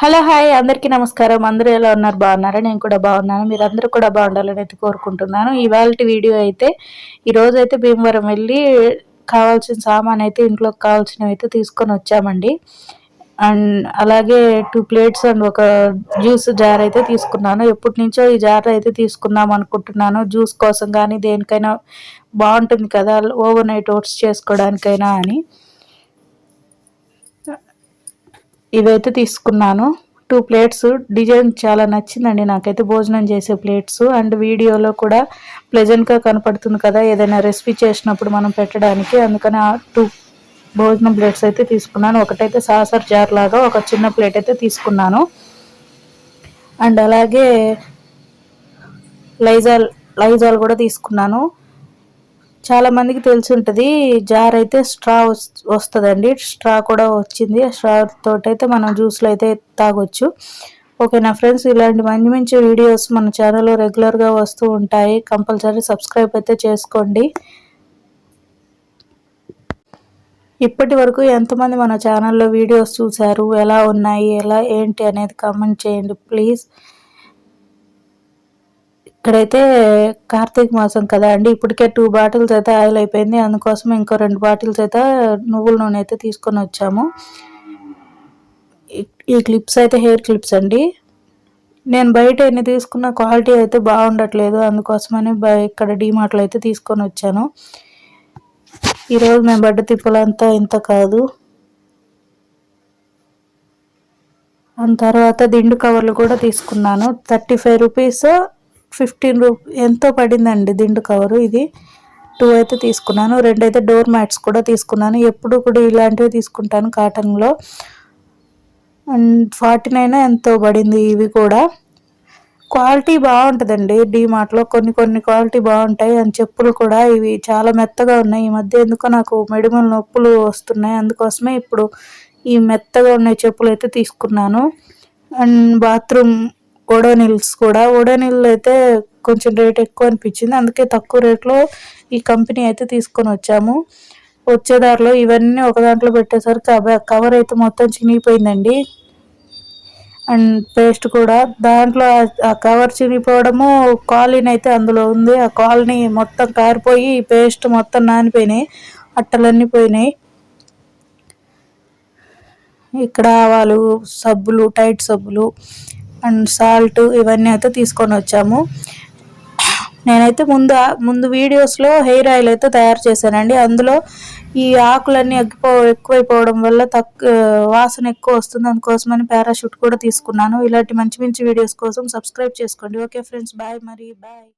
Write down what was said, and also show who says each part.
Speaker 1: Hello hi అందరికీ నమస్కారం. అందరూ ఎలా ఉన్నారు? బాగున్నారా? నేను కూడా బాగున్నాను. మీరు అందరూ కూడా బాగుండాలని అయితే కోరుకుంటున్నాను. ఇవాళ వీడియో అయితే ఈరోజు అయితే భీమవరం వెళ్ళి కావాల్సిన సామాన్ అయితే ఇంట్లోకి కావాల్సినవి అయితే తీసుకొని వచ్చామండి. అండ్ అలాగే టూ ప్లేట్స్ అండ్ ఒక జ్యూస్ జార్ అయితే తీసుకున్నాను. ఎప్పటి నుంచో ఈ జార్ అయితే తీసుకుందాం అనుకుంటున్నాను. జ్యూస్ కోసం కానీ దేనికైనా బాగుంటుంది కదా ఓవర్ నైట్ ఓట్స్ చేసుకోవడానికైనా అని. ఇవైతే తీసుకున్నాను. టూ ప్లేట్స్ డిజైన్ చాలా నచ్చిందండి. నాకైతే భోజనం చేసే ప్లేట్స్ అండ్ వీడియోలో కూడా ప్లెజెంట్గా కనపడుతుంది కదా ఏదైనా రెసిపీ చేసినప్పుడు మనం పెట్టడానికి. అందుకని ఆ టూ భోజనం ప్లేట్స్ అయితే తీసుకున్నాను. ఒకటైతే సాసర్ జార్ లాగా ఒక చిన్న ప్లేట్ అయితే తీసుకున్నాను. అండ్ అలాగే లైజాల్ లైజాల్ కూడా తీసుకున్నాను. చాలా మందికి తెలిసి ఉంటుంది జార్ అయితే స్ట్రా వస్తుందండి. స్ట్రా కూడా వచ్చింది. స్ట్రా తోటైతే అయితే మనం జ్యూస్లో అయితే తాగొచ్చు. ఓకే నా ఫ్రెండ్స్? ఇలాంటి మంచి మంచి వీడియోస్ మన ఛానల్లో రెగ్యులర్గా వస్తూ ఉంటాయి. కంపల్సరీ సబ్స్క్రైబ్ అయితే చేసుకోండి. ఇప్పటి వరకు ఎంతమంది మన ఛానల్లో వీడియోస్ చూశారు? ఎలా ఉన్నాయి? ఎలా ఏంటి అనేది కామెంట్ చేయండి ప్లీజ్. ఇక్కడైతే కార్తీక మాసం కదా అండి. ఇప్పటికే టూ బాటిల్స్ అయితే ఆయిల్ అయిపోయింది. అందుకోసం ఇంకో రెండు బాటిల్స్ అయితే నువ్వుల నూనె అయితే తీసుకొని వచ్చాము. ఈ క్లిప్స్ అయితే హెయిర్ క్లిప్స్ అండి. నేను బయట ఎన్ని తీసుకున్న క్వాలిటీ అయితే బాగుండట్లేదు. అందుకోసమని ఇక్కడ డీమార్ట్లో అయితే తీసుకొని వచ్చాను. ఈరోజు మేము బడ్డ తిప్పులంతా ఇంత కాదు. దాని తర్వాత దిండు కవర్లు కూడా తీసుకున్నాను. థర్టీ ఫైవ్ రూపీస్ ఫిఫ్టీన్ రూ ఎంతో పడిందండి దిండు కవరు ఇది. టూ అయితే తీసుకున్నాను. రెండు అయితే డోర్ మ్యాట్స్ కూడా తీసుకున్నాను. ఎప్పుడు కూడా ఇలాంటివి తీసుకుంటాను కాటన్లో. అండ్ ఫార్టీ నైన్ ఎంతో పడింది ఇవి కూడా. క్వాలిటీ బాగుంటుందండి డీమార్ట్లో కొన్ని కొన్ని క్వాలిటీ బాగుంటాయి. అండ్ చెప్పులు కూడా ఇవి చాలా మెత్తగా ఉన్నాయి. ఈ మధ్య ఎందుకో నాకు మెడిమల్ నొప్పులు వస్తున్నాయి. అందుకోసమే ఇప్పుడు ఈ మెత్తగా ఉన్న చెప్పులు అయితే తీసుకున్నాను. అండ్ బాత్రూమ్ ఓడోనిల్స్ కూడా. ఓడోనిల్ అయితే కొంచెం రేట్ ఎక్కువ అనిపించింది. అందుకే తక్కువ రేట్లో ఈ కంపెనీ అయితే తీసుకొని వచ్చాము. వచ్చేదారిలో ఇవన్నీ ఒక దాంట్లో పెట్టేసరికి కవర్ అయితే మొత్తం చినిగిపోయిందండి. అండ్ పేస్ట్ కూడా. దాంట్లో ఆ కవర్ చినిగిపోవడము కాలిన్ అయితే అందులో ఉంది. ఆ కాలనీ మొత్తం కారిపోయి పేస్ట్ మొత్తం నానిపోయినాయి. అట్టలన్నీ పోయినాయి. ఇక్కడ ఆవాలు సబ్బులు టైట్ సబ్బులు అండ్ సాల్ట్ ఇవన్నీ అయితే తీసుకొని వచ్చాము. నేనైతే ముందు ముందు వీడియోస్లో హెయిర్ ఆయిల్ అయితే తయారు చేశానండి. అందులో ఈ ఆకులన్నీ ఎగ్గిపో ఎక్కువైపోవడం వల్ల తక్కువ వాసన ఎక్కువ వస్తుంది. అందుకోసమని పారాషూట్ కూడా తీసుకున్నాను. ఇలాంటి మంచి మంచి వీడియోస్ కోసం సబ్స్క్రైబ్ చేసుకోండి. ఓకే ఫ్రెండ్స్ బాయ్ మరి బాయ్.